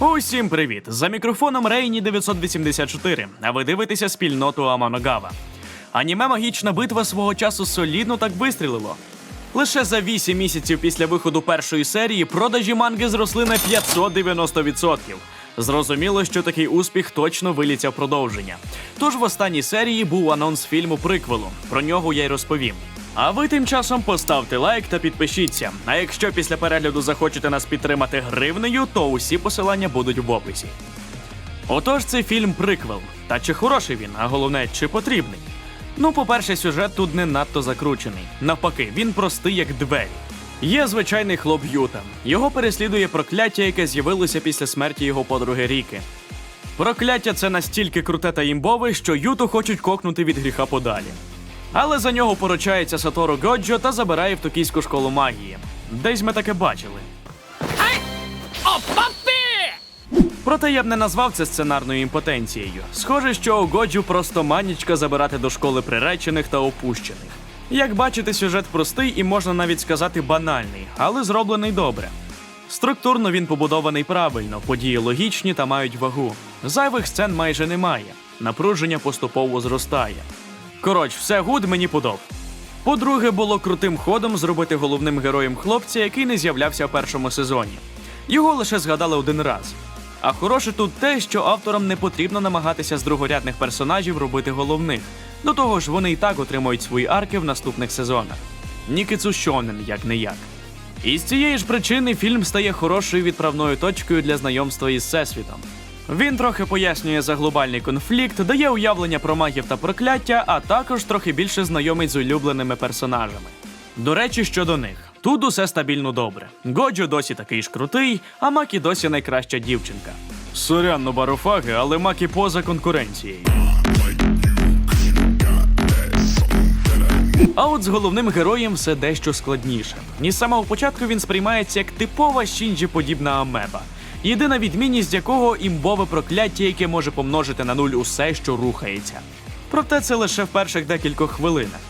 Усім привіт! За мікрофоном Рейні 984, а ви дивитеся спільноту Аманогава. Аніме Магічна битва свого часу солідно так вистрілило. Лише за 8 місяців після виходу першої серії продажі манги зросли на 590%. Зрозуміло, що такий успіх точно виліться в продовження. Тож в останній серії був анонс фільму приквелу. Про нього я й розповім. А ви тим часом поставте лайк та підпишіться. А якщо після перегляду захочете нас підтримати гривнею, то усі посилання будуть в описі. Отож, це фільм приквел. Та чи хороший він, а головне, чи потрібний? Ну, по-перше, сюжет тут не надто закручений. Навпаки, він простий як двері. Є звичайний хлоп Юта. Його переслідує прокляття, яке з'явилося після смерті його подруги Ріки. Прокляття це настільки круте та імбове, що Юту хочуть кокнути від гріха подалі. Але за нього поручається Сатору Годжо та забирає в токійську школу магії. Десь ми таке бачили. Проте я б не назвав це сценарною імпотенцією. Схоже, що у Годжу просто манічка забирати до школи приречених та опущених. Як бачите, сюжет простий і можна навіть сказати банальний, але зроблений добре. Структурно він побудований правильно, події логічні та мають вагу. Зайвих сцен майже немає. Напруження поступово зростає. Коротше, все гуд мені подоб. По-друге, було крутим ходом зробити головним героєм хлопця, який не з'являвся в першому сезоні. Його лише згадали один раз. А хороше тут те, що авторам не потрібно намагатися з другорядних персонажів робити головних. До того ж, вони і так отримують свої арки в наступних сезонах. Нікицу Шонен, як не як. І з цієї ж причини фільм стає хорошою відправною точкою для знайомства із Всесвітом. Він трохи пояснює за глобальний конфлікт, дає уявлення про магів та прокляття, а також трохи більше знайомить з улюбленими персонажами. До речі, щодо них. Тут усе стабільно добре. Годжо досі такий ж крутий, а Макі досі найкраща дівчинка. Сорян, ну барофаги, але Макі поза конкуренцією. А от з головним героєм все дещо складніше. І з самого початку він сприймається як типова щінджі подібна амеба. Єдина відмінність якого імбове прокляття, яке може помножити на нуль усе, що рухається. Проте це лише в перших декількох хвилинах.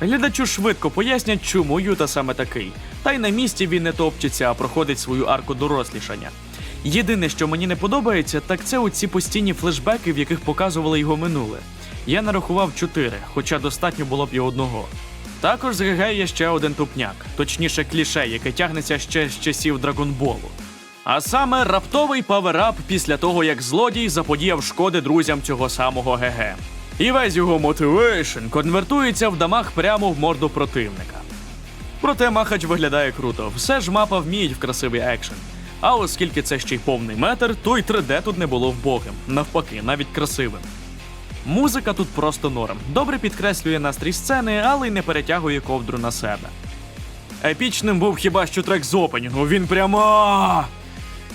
Глядачу швидко пояснять, чому Юта саме такий. Та й на місці він не топчеться, а проходить свою арку дорослішання. Єдине, що мені не подобається, так це оці постійні флешбеки, в яких показували його минуле. Я нарахував чотири, хоча достатньо було б і одного. Також з є ще один тупняк, точніше кліше, яке тягнеться ще з часів Драгонболу. А саме раптовий паверап після того, як злодій заподіяв шкоди друзям цього самого ГГ. І весь його мотивейшн конвертується в дамаг прямо в морду противника. Проте Махач виглядає круто, все ж мапа вміють в красивий екшен. А оскільки це ще й повний метр, то й 3D тут не було вбогим, навпаки, навіть красивим. Музика тут просто норм. Добре підкреслює настрій сцени, але й не перетягує ковдру на себе. Епічним був хіба що трек з опенінгу, він прямо.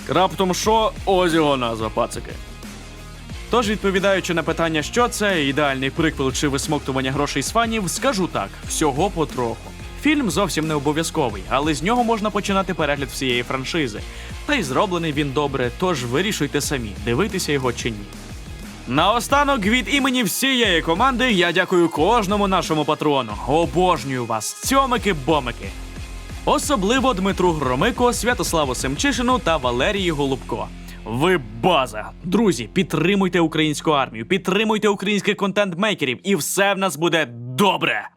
Раптом що? Ось його назва, пацики. Тож, відповідаючи на питання, що це, ідеальний приквел чи висмоктування грошей з фанів, скажу так: всього потроху. Фільм зовсім не обов'язковий, але з нього можна починати перегляд всієї франшизи. Та й зроблений він добре, тож вирішуйте самі, дивитися його чи ні. Наостанок від імені всієї команди я дякую кожному нашому патрону. Обожнюю вас, цьомики-бомики. Особливо Дмитру Громико, Святославу Семчишину та Валерії Голубко. Ви база! Друзі, підтримуйте українську армію, підтримуйте українських контент-мейкерів, і все в нас буде добре!